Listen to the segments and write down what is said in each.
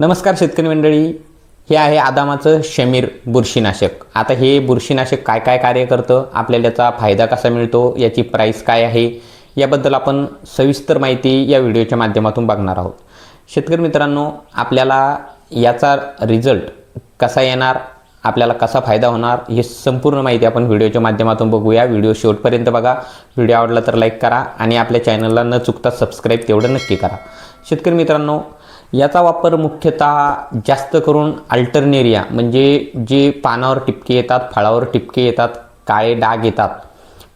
नमस्कार शेतकरी मंडळी. हे आहे आदामाचं शमीर बुरशीनाशक. आता हे बुरशीनाशक काय काय कार्य करतं? आपल्याला याचा फायदा कसा मिळतो? याची प्राईस काय आहे? याबद्दल आपण सविस्तर माहिती या व्हिडिओच्या माध्यमातून बघणार आहोत. शेतकरी मित्रांनो आपल्याला याचा रिझल्ट कसा येणार? आपल्याला कसा फायदा होणार? हे संपूर्ण माहिती आपण व्हिडिओच्या माध्यमातून बघूया. व्हिडिओ शेवटपर्यंत बघा. व्हिडिओ आवडला तर लाईक करा आणि आपल्या चॅनलला न चुकता सबस्क्राईब तेवढं नक्की करा. शेतकरी मित्रांनो याचा वापर मुख्यतः जास्त करून अल्टरनेरिया म्हणजे जे पानावर टिपके येतात फळावर टिपके येतात काळे डाग येतात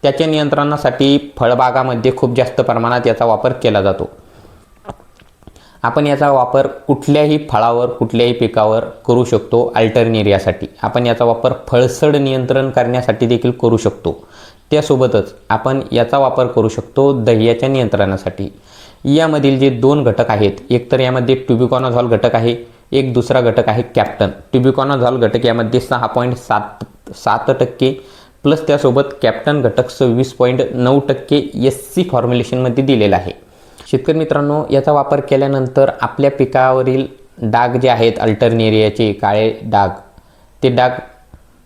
त्याच्या नियंत्रणासाठी फळबागामध्ये खूप जास्त प्रमाणात याचा वापर केला जातो. आपण याचा वापर कुठल्याही फळावर कुठल्याही पिकावर करू शकतो अल्टरनेरियासाठी. आपण याचा वापर फळसड नियंत्रण करण्यासाठी देखील करू शकतो. त्यासोबतच आपण याचा वापर करू शकतो दह्याच्या नियंत्रणासाठी. यामधील जे दोन घटक आहेत एक तर यामध्ये ट्युबिकॉनाझॉल घटक आहे एक दुसरा घटक आहे कॅप्टन ट्युबिकॉनाझॉल घटक यामध्ये सहा पॉईंट सात सात टक्के प्लस त्यासोबत कॅप्टन घटक सव्वीस पॉईंट नऊ टक्के एस सी फॉर्म्युलेशनमध्ये दिलेला आहे. शेतकरी मित्रांनो याचा वापर केल्यानंतर आपल्या पिकावरील डाग जे आहेत अल्टरनेरियाचे काळे डाग ते डाग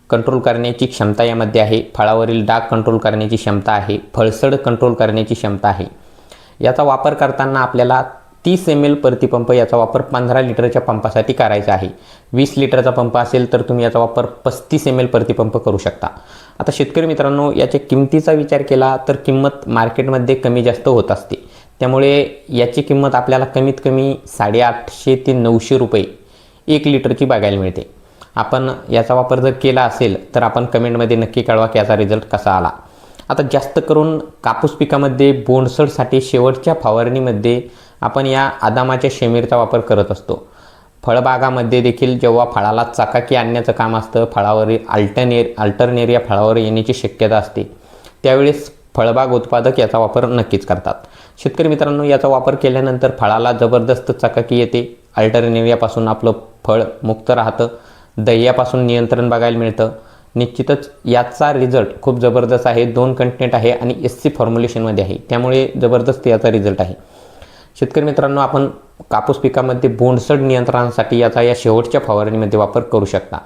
कंट्रोल करण्याची क्षमता यामध्ये आहे. फळावरील डाग कंट्रोल करण्याची क्षमता आहे. फळसड कंट्रोल करण्याची क्षमता आहे. याचा वापर करताना आपल्याला तीस एम एल प्रतिपंप याचा वापर पंधरा लिटरच्या पंपासाठी करायचा आहे. वीस लिटरचा पंप असेल तर तुम्ही याचा वापर पस्तीस एम एल प्रतिपंप करू शकता. आता शेतकरी मित्रांनो याच्या किमतीचा विचार केला तर किंमत मार्केटमध्ये कमी जास्त होत असते. त्यामुळे याची किंमत आपल्याला कमीत कमी साडेआठशे ते नऊशे रुपये एक लिटरची बघायला मिळते. आपण याचा वापर जर केला असेल तर आपण कमेंटमध्ये नक्की कळवा की याचा रिझल्ट कसा आला. आता जास्त करून कापूस पिकामध्ये बोंडसडसाठी शेवटच्या फवारणीमध्ये आपण या आदामाच्या शेमीरचा वापर करत असतो. फळबागामध्ये देखील जेव्हा फळाला चकाकी आणण्याचं काम असतं फळावरील अल्टरनेर अल्टरनेरिया फळावर येण्याची शक्यता असते त्यावेळेस फळबाग उत्पादक याचा वापर नक्कीच करतात. शेतकरी मित्रांनो याचा वापर केल्यानंतर फळाला जबरदस्त चकाकी येते. अल्टरनेरियापासून आपलं फळ मुक्त राहतं. दह्यापासून नियंत्रण बघायला मिळतं. निश्चितच याचा रिझल्ट खूप जबरदस्त आहे. दोन कंटेंट आहे आणि एस सी फॉर्म्युलेशनमध्ये आहे. त्यामुळे जबरदस्त याचा रिझल्ट आहे. शेतकरी मित्रांनो आपण कापूस पिकामध्ये बोंडसड नियंत्रणासाठी याचा या शेवटच्या फवारणीमध्ये वापर करू शकता.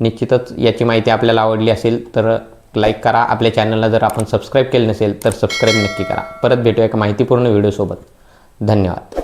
निश्चितच याची माहिती आपल्याला आवडली असेल तर लाईक करा. आपल्या चॅनलला जर आपण सबस्क्राईब केलं नसेल तर सबस्क्राईब नक्की करा. परत भेटूया एका माहितीपूर्ण व्हिडिओसोबत धन्यवाद.